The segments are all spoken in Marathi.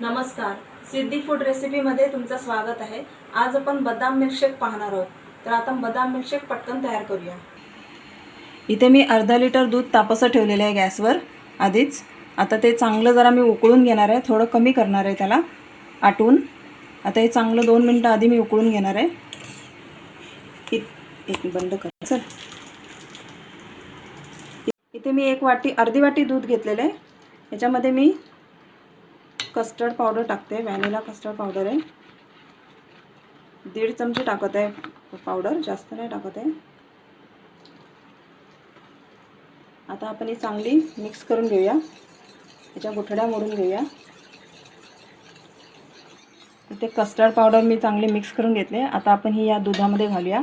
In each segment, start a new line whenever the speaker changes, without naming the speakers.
नमस्कार. सिद्धी फूड रेसिपीमध्ये तुमचं स्वागत आहे. आज आपण बदाम मिल्कशेक पाहणार आहोत. तर आता बदाम मिल्कशेक पटकन तयार करूया. इथे मी अर्धा लिटर दूध तापसं ठेवलेलं आहे गॅसवर. आधीच. आता ते चांगलं जरा मी उकळून घेणार आहे. थोडं कमी करणार आहे त्याला. आटून. आता हे चांगलं दोन मिनटं आधी मी उकळून घेणार आहे. इ- एक बंद कर. सर इथे मी एक वाटी अर्धी वाटी दूध घेतलेलं आहे. याच्यामध्ये मी कस्टर्ड पावडर टाकते. व्हॅनिला कस्टर्ड पावडर आहे. दीड चमचे टाकत आहे पावडर जास्त नाही टाकत आहे. आता आपण ही चांगली मिक्स करून घेऊया. त्याच्या गुठड्या मोडून घेऊया. इथे कस्टर्ड पावडर मी चांगली मिक्स करून घेतले. आता आपण ही या दुधामध्ये घालूया.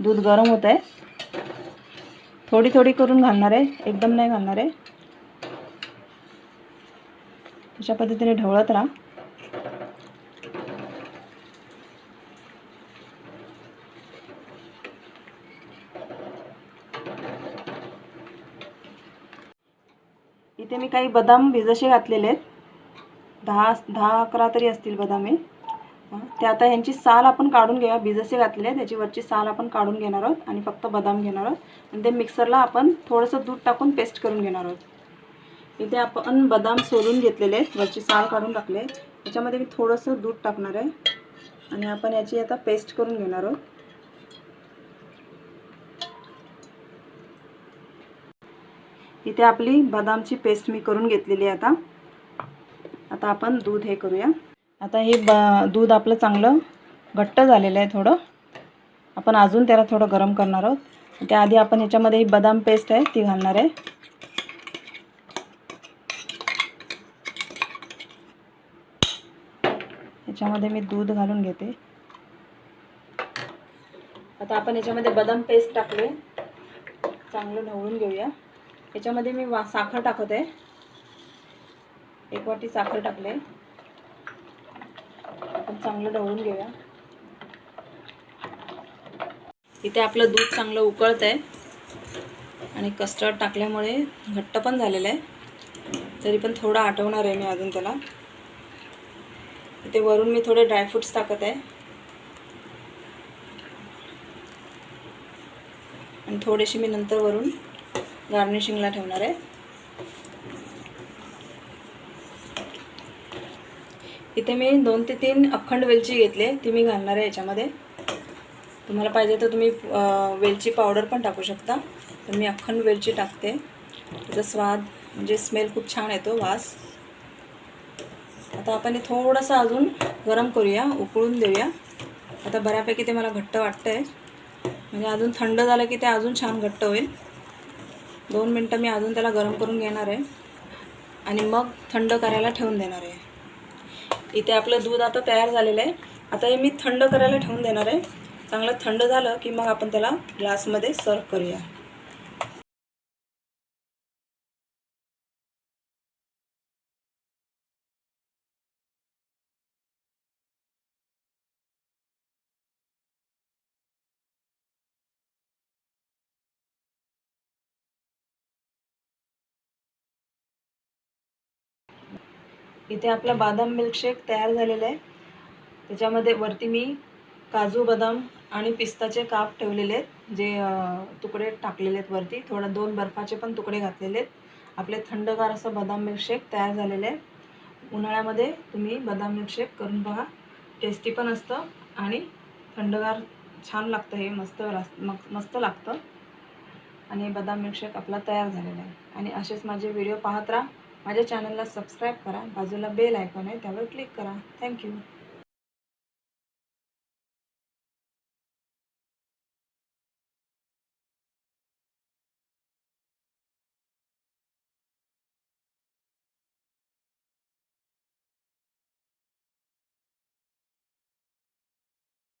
दूध गरम होत आहे थोडी थोडी करून घालणार आहे. एकदम नाही घालणार आहे. अशा पद्धतीने ढवळत राहा. इथे मी काही बदाम भिजसे घातलेले आहेत. दहा दहा अकरा तरी असतील बदाम. हे ते आता ह्यांची साल आपण काढून घेऊया. भिजसे घातलेले आहेत. त्याची वरची साल आपण काढून घेणार आहोत आणि फक्त बदाम घेणार आहोत. आणि ते मिक्सरला आपण थोडंसं दूध टाकून पेस्ट करून घेणार आहोत. इथे आपण बदाम सोलून घेतलेले आहेत. वरची साल काढून टाकले याच्यामध्ये मी थोडंसं दूध टाकणार आहे. आणि आपण याची आता पेस्ट करून घेणार आहोत. इथे आपली बदामची पेस्ट मी करून घेतलेली आहे आता. आता आपण दूध हे करूया. आता हे ब दूध आपलं चांगलं घट्ट झालेलं आहे थोडं. आपण अजून त्याला थोडं गरम करणार आहोत. त्याआधी आपण याच्यामध्ये ही बदाम पेस्ट आहे ती घालणार आहे. याच्यामध्ये मी दूध घालून घेते. आता आपण याच्यामध्ये बदाम पेस्ट टाकले. चांगलं ढवळून घेऊया. याच्यामध्ये मी वा साखर टाकत. आहे एक वाटी साखर टाकले. आपण चांगलं ढवळून घेऊया. इथे आपलं दूध चांगलं उकळत आहे आणि कस्टर्ड टाकल्यामुळे घट्ट पण झालेलं आहे. तरी पण थोडं आटवणार आहे मी अजून त्याला. इथे वरून मी थोडे ड्रायफ्रूट्स टाकत आहे. आणि थोडेसे मी नंतर वरून गार्निशिंगला ठेवणार आहे. इथे मी दोन ते तीन अखंड वेलची घेतली ती मी घालणार आहे याच्यामध्ये. तुम्हाला पाहिजे तर तुम्ही वेलची पावडर पण टाकू शकता. तर मी अखंड वेलची टाकते. त्याचा स्वाद म्हणजे स्मेल खूप छान येतो वास. आता आपण हे थोडंसं अजून गरम करूया उकळून देऊया. आता बऱ्यापैकी ते मला घट्ट वाटतं आहे म्हणजे अजून थंड झालं की ते अजून छान घट्ट होईल. दोन मिनटं मी अजून त्याला गरम करून घेणार आहे. आणि मग थंड करायला ठेवून देणार आहे. इथे आपलं दूध आता तयार झालेलं आहे. आता हे मी थंड करायला ठेवून देणार आहे. चांगलं थंड झालं की मग आपण त्याला ग्लासमध्ये सर्व करूया. इथे आपला बादाम मिल्कशेक तयार झालेला आहे. त्याच्यामध्ये वरती मी काजू बदाम आणि पिस्ताचे काप ठेवलेले आहेत जे तुकडे टाकलेले आहेत वरती. थोडा दोन बर्फाचे पण तुकडे घातलेले आहेत. आपले थंडगार असं बदाम मिल्कशेक तयार झालेले आहे. उन्हाळ्यामध्ये तुम्ही बदाम मिल्कशेक करून बघा. टेस्टी पण असतं आणि थंडगार छान लागतं हे मस्त रास- मस्त लागतं. आणि बदाम मिल्कशेक आपला तयार झालेला आहे. आणि असेच माझे व्हिडिओ पाहत राहा. माझ्या चॅनलला सबस्क्राईब करा. बाजूला बेल आयकॉन आहे त्यावर क्लिक करा. थँक्यू